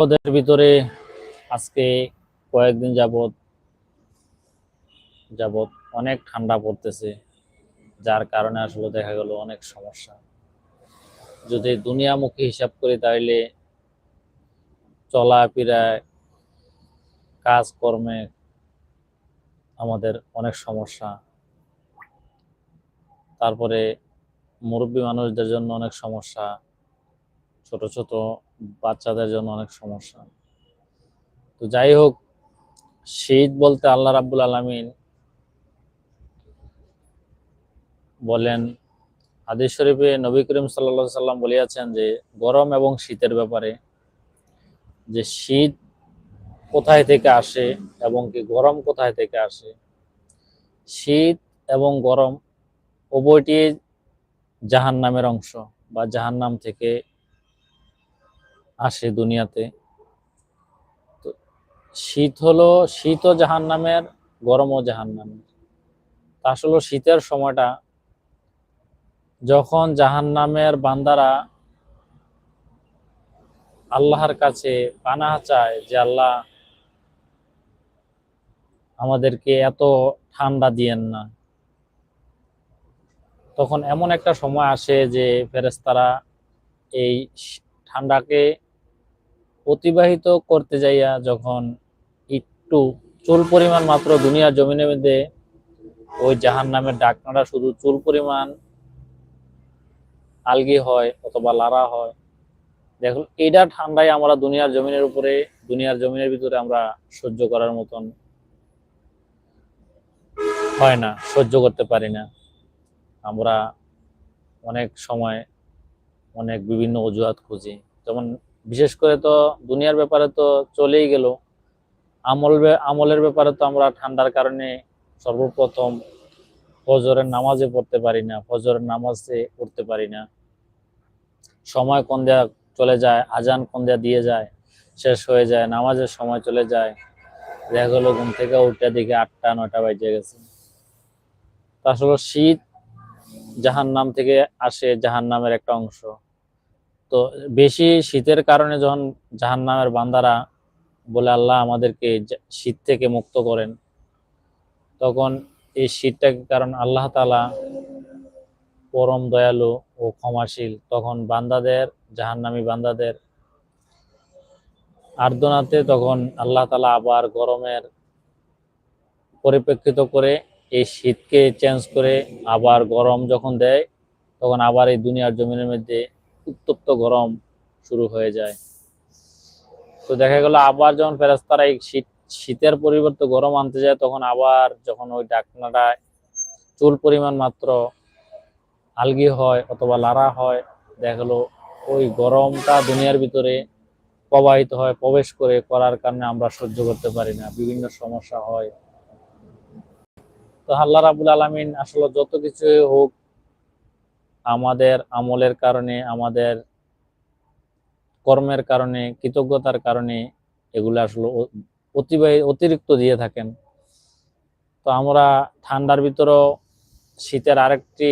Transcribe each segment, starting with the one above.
ওদের ভিতরে আজকে কয়েকদিন যাবত যাবত অনেক ঠান্ডা পড়তেছে, যার কারণে আসলে দেখা গেল অনেক সমস্যা। যদি দুনিয়ামুখী হিসাব করি তাহলে চলাফেরায়, কাজকর্মে আমাদের অনেক সমস্যা। তারপরে মুরব্বী মানুষদের জন্য অনেক সমস্যা। ছোট ছোট বাচ্চাদের জন্য অনেক সমস্যা। তো যাই হোক শীত বলতে আল্লাহ রাব্বুল আলমিন বলেন, হাদিস শরীফে নবী করিম সাল্লা সাল্লাম বলিয়াছেন যে, গরম এবং শীতের ব্যাপারে যে শীত কোথায় থেকে আসে এবং কি গরম কোথায় থেকে আসে, শীত এবং গরম উভয়টি জাহান নামের অংশ বা জাহান নাম থেকে আসে দুনিয়াতে। তো শীত হলো, শীতও জাহান নামের গরমও জাহান নামের তা আসলে শীতের সময়টা যখন জাহান নামের বান্দারা আল্লাহর কাছে পানাহ চায় যে, আল্লাহ, আমাদেরকে এত ঠান্ডা দিয়েন না। তখন এমন একটা সময় আসে যে ফেরেস্তারা এই ঠান্ডাকে অতিবাহিত করতে যাইয়া যখন একটু চুল পরিমাণ মাত্র দুনিয়ার জমিনের মধ্যে ওই জাহান নামের ডাকনাটা শুধু চুল পরিমাণ আলগি হয় অথবা লারা হয়, দেখুন এইটা ঠান্ডায় আমরা দুনিয়ার জমিনের উপরে, দুনিয়ার জমিনের ভিতরে আমরা সহ্য করার মতন হয় না, সহ্য করতে পারি না। আমরা অনেক সময় অনেক বিভিন্ন অজুহাত খুঁজি। যেমন বিশেষ করে তো দুনিয়ার ব্যাপারে তো চলেই গেল। আমল আমলের ব্যাপারে তো আমরা ঠান্ডার কারণে সর্বপ্রথম ফজরের নামাজে পড়তে পারি না, ফজরের নামাজে পড়তে পারি না। সময় কোন দেয়া চলে যায়, আজান কোন দেয়া দিয়ে যায়, শেষ হয়ে যায়, নামাজের সময় চলে যায়। দেখা গেলো ঘুম থেকে উঠে দিকে আটটা, নয়টা বাজে গেছে। আসলে শীত জাহান নাম থেকে আসে জাহান নামের একটা অংশ। তো বেশি শীতের কারণে যখন জাহান নামের বান্দারা বলে, আল্লাহ আমাদেরকে শীত থেকে মুক্ত করেন। তখন এই শীতটাকে কারণ আল্লাহ তালা পরম দয়ালু ও ক্ষমাশীল। তখন বান্দাদের, জাহান্নামী বান্দাদের আর্দনাতে তখন আল্লাহ তালা আবার গরমের পরিপ্রেক্ষিত করে এই শীতকে চেঞ্জ করে আবার গরম যখন দেয়, তখন আবার এই দুনিয়ার জমিনের মধ্যে উত্তপ্ত গরম শুরু হয়ে যায়। তো দেখা গেল আবার যখন ফেরাস্তারা এই শীত, শীতের পরিবর্তে গরম আনতে যায়, তখন আবার যখন ওই ডাকনাটা চুল পরিমাণ মাত্র আলগি হয় অথবা লারা হয়, দেখা গেলো ওই গরমটা দুনিয়ার ভিতরে প্রবাহিত হয়, প্রবেশ করে করার কারণে আমরা সহ্য করতে পারি না, বিভিন্ন সমস্যা হয়। তো আল্লাহ রাবুল আলমিন আসলে যত কিছু হোক আমাদের আমলের কারণে, আমাদের কর্মের কারণে, কৃতজ্ঞতার কারণে এগুলো আসলে অতিবাহী, অতিরিক্ত দিয়ে থাকেন। তো আমরা ঠান্ডার ভিতরেও শীতের আরেকটি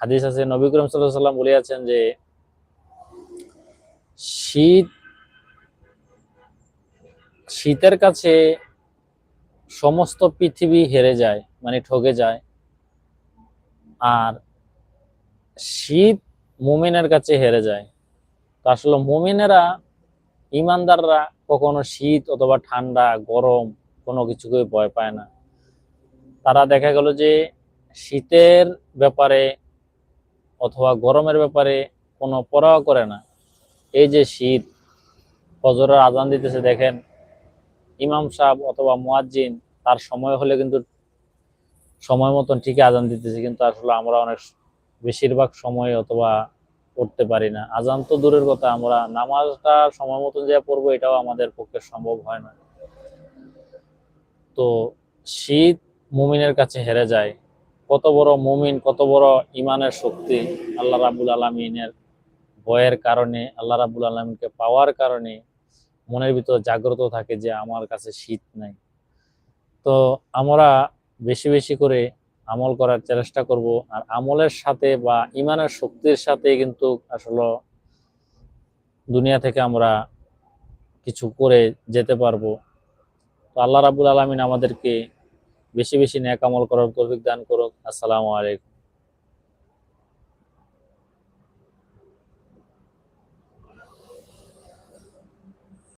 হাদিস আছে, নবী করিম সাল্লাহ সাল্লাম বলিয়াছেন যে, শীত, শীতের কাছে সমস্ত পৃথিবী হেরে যায় মানে ঠকে যায়। আর শীত মুমিনের কাছে হেরে যায়। তো আসলে মুমিনেরা, ইমানদাররা কখনো শীত অথবা ঠান্ডা, গরম কোনো কিছুকে ভয় পায় না। তারা দেখা গেল যে শীতের ব্যাপারে অথবা গরমের ব্যাপারে কোনো পরোয়া করে না। এই যে শীত, ফজরের আজান দিতেছে দেখেন, ইমাম সাহেব অথবা মুয়াজ্জিন তার সময় হলে কিন্তু সময় মতন ঠিকই আজান দিতেছে, কিন্তু আসলে আমরা অনেক বেশিরভাগ সময় অথবা পড়তে পারি না। আজান তো দূরের কথা, আমরা নামাজটা সময় মতন যে পড়ব, এটাও আমাদের পক্ষে সম্ভব হয় না। তো শীত মুমিনের কাছে হেরে যায়। কত বড় মুমিন, কত বড় ইমানের শক্তি আল্লাহ রাবুল আলমিনের ভয়ের কারণে, আল্লাহ রাবুল আলমিনকে পাওয়ার কারণে মনের ভিতর জাগ্রত থাকে যে আমার কাছে শীত নাই। তো আমরা বেশি বেশি করে আমল করার চেষ্টা করব। আর আমলের সাথে বা ইমানের শক্তির সাথে কিন্তু আসলে দুনিয়া থেকে আমরা কিছু করে যেতে পারব। তো আল্লাহ রাবুল আলমিন আমাদেরকে বেশি বেশি ন্যাক আমল করার তৌফিক দান করুক। আসসালামু আলাইকুম।